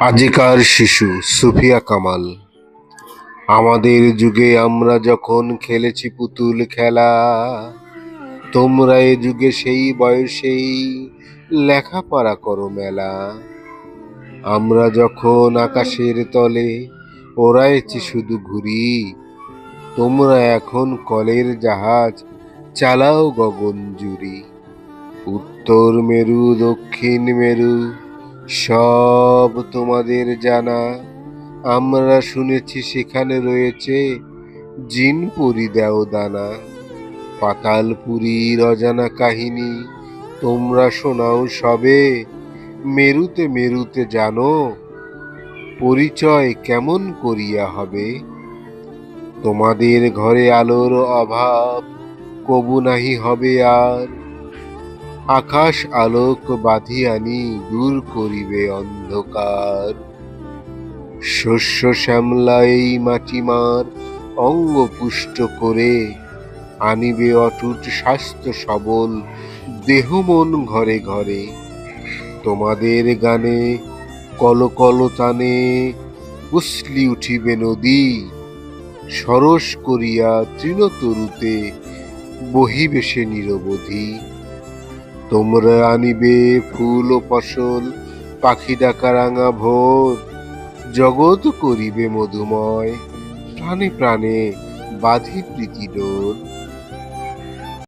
আজিকার শিশু সুফিয়া কামাল। আমাদের যুগে আমরা যখন খেলেছি পুতুল খেলা, তোমরা এ যুগে সেই বয়সেই লেখাপড়া করো মেলা। আমরা যখন আকাশের তলে ওড়াইছি শুধু ঘুরি তোমরা এখন কলের জাহাজ চালাও গগন জুড়ি। উত্তর মেরু, দক্ষিণ মেরু সব তোমাদের জানা। আমরা শুনেছি সেখানে রয়েছে জিন পুরি দেও দানা। পাতালপুরীর অজানা কাহিনী, তোমরা শোনাও সবে। মেরুতে মেরুতে জানো, পরিচয় কেমন করিয়া হবে। তোমাদের ঘরে আলোর অভাব, কবু নাহি হবে আর। আকাশ আলোক বাঁধিয়ানি দূর করিবে অন্ধকার। শস্য শ্যামলা এই মাটিমার, অঙ্গ পুষ্ট করে আনিবে অটুট স্বাস্থ্য সবল, দেহ মন ঘরে ঘরে। তোমাদের গানে কল কল টানে উসলি উঠিবে নদী। সরস করিয়া তৃণতরুতে বহিবেশে নিরবধি। তোমরা আনিবে ফুল ও ফসল, পাখি ডাকা রাঙা ভোর জগৎ করিবে মধুময়, প্রাণে প্রাণে বাধি প্রীতি ডোর